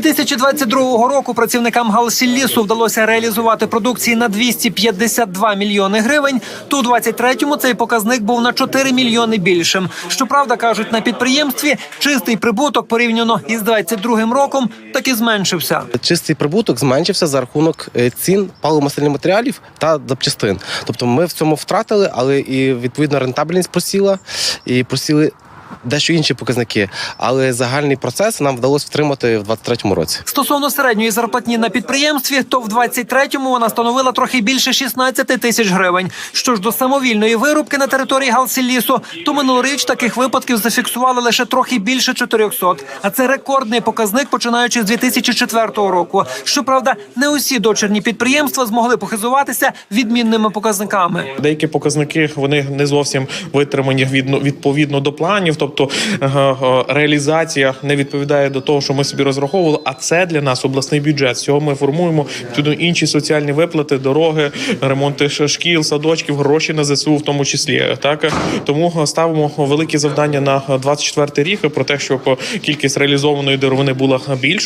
2022 року працівникам Галсіллісу вдалося реалізувати продукції на 252 мільйони гривень. То у 23-му цей показник був на 4 мільйони більшим. Щоправда, кажуть, на підприємстві чистий прибуток порівняно із 22-м роком таки зменшився. Чистий прибуток зменшився за рахунок е, цін паливо-мастильних матеріалів та запчастин. Тобто ми в цьому втратили, але і відповідно рентабельність просіла, і просіли дещо інші показники. Але загальний процес нам вдалося втримати в 23-му році. Стосовно середньої зарплатні на підприємстві, то в 23-му вона становила трохи більше 16 тисяч гривень. Що ж до самовільної вирубки на території Галсіллісу, то минулоріч таких випадків зафіксували лише трохи більше 400. А це рекордний показник, починаючи з 2004 року. Щоправда, не усі дочірні підприємства змогли похизуватися відмінними показниками. Деякі показники вони не зовсім витримані відповідно до планів, тобто е, е, реалізація не відповідає до того, що ми собі розраховували. А це для нас обласний бюджет. З цього ми формуємо туди інші соціальні виплати, дороги, ремонти шкіл, садочків, гроші на ЗСУ, в тому числі. Так тому ставимо великі завдання на 24 рік про те, щоб кількість реалізованої деревини була більшою.